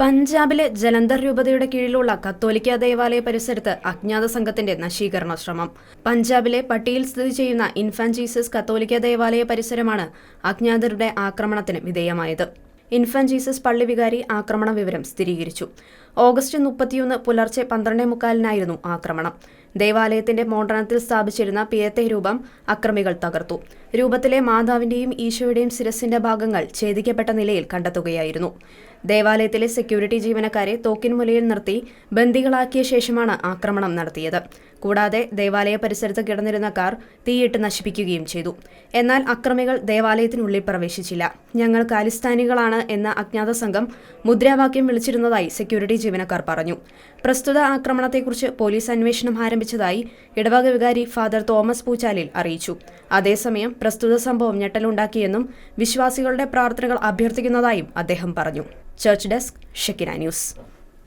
പഞ്ചാബിലെ ജലന്ധർ രൂപതയുടെ കീഴിലുള്ള കത്തോലിക്ക ദേവാലയ പരിസരത്ത് അജ്ഞാത സംഘത്തിന്റെ നശീകരണ ശ്രമം. പഞ്ചാബിലെ പട്ടിയിൽ സ്ഥിതി ചെയ്യുന്ന ഇൻഫാൻ ജീസസ് കത്തോലിക്ക ദേവാലയ പരിസരമാണ് അജ്ഞാതരുടെ ആക്രമണത്തിന് വിധേയമായത്. ഇൻഫാൻ ജീസസ് പള്ളി വികാരി ആക്രമണ വിവരം സ്ഥിരീകരിച്ചു. ഓഗസ്റ്റ് മുപ്പത്തിയൊന്ന് പുലർച്ചെ പന്ത്രണ്ടേ മുക്കാലിനായിരുന്നു ആക്രമണം. ദേവാലയത്തിന്റെ മോണ്ടനത്തിൽ സ്ഥാപിച്ചിരുന്ന പിയത്തെ രൂപം അക്രമികൾ തകർത്തു. രൂപത്തിലെ മാതാവിന്റെയും ഈശോയുടെയും ശിരസിന്റെ ഭാഗങ്ങൾ ഛേദിക്കപ്പെട്ട നിലയിൽ കണ്ടെത്തുകയായിരുന്നു. ദേവാലയത്തിലെ സെക്യൂരിറ്റി ജീവനക്കാരെ തോക്കിൻമുലയിൽ നിർത്തി ബന്ദികളാക്കിയ ശേഷമാണ് ആക്രമണം നടത്തിയത്. കൂടാതെ ദേവാലയ പരിസരത്ത് കിടന്നിരുന്ന കാർ തീയിട്ട് നശിപ്പിക്കുകയും ചെയ്തു. എന്നാൽ അക്രമികൾ ദേവാലയത്തിനുള്ളിൽ പ്രവേശിച്ചില്ല. ഞങ്ങൾ കാലിസ്ഥാനികളാണ് എന്ന അജ്ഞാത സംഘം മുദ്രാവാക്യം വിളിച്ചിരുന്നതായി സെക്യൂരിറ്റി ജീവനക്കാർ പറഞ്ഞു. പ്രസ്തുത ആക്രമണത്തെക്കുറിച്ച് പോലീസ് അന്വേഷണം ആരംഭിച്ചതായി ഇടവക വികാരി ഫാദർ തോമസ് പൂച്ചാലിൽ അറിയിച്ചു. അതേസമയം പ്രസ്തുത സംഭവം ഞെട്ടലുണ്ടാക്കിയെന്നും വിശ്വാസികളുടെ പ്രാർത്ഥനകൾ അഭ്യർത്ഥിക്കുന്നതായും അദ്ദേഹം പറഞ്ഞു. Church desk Shekinah news.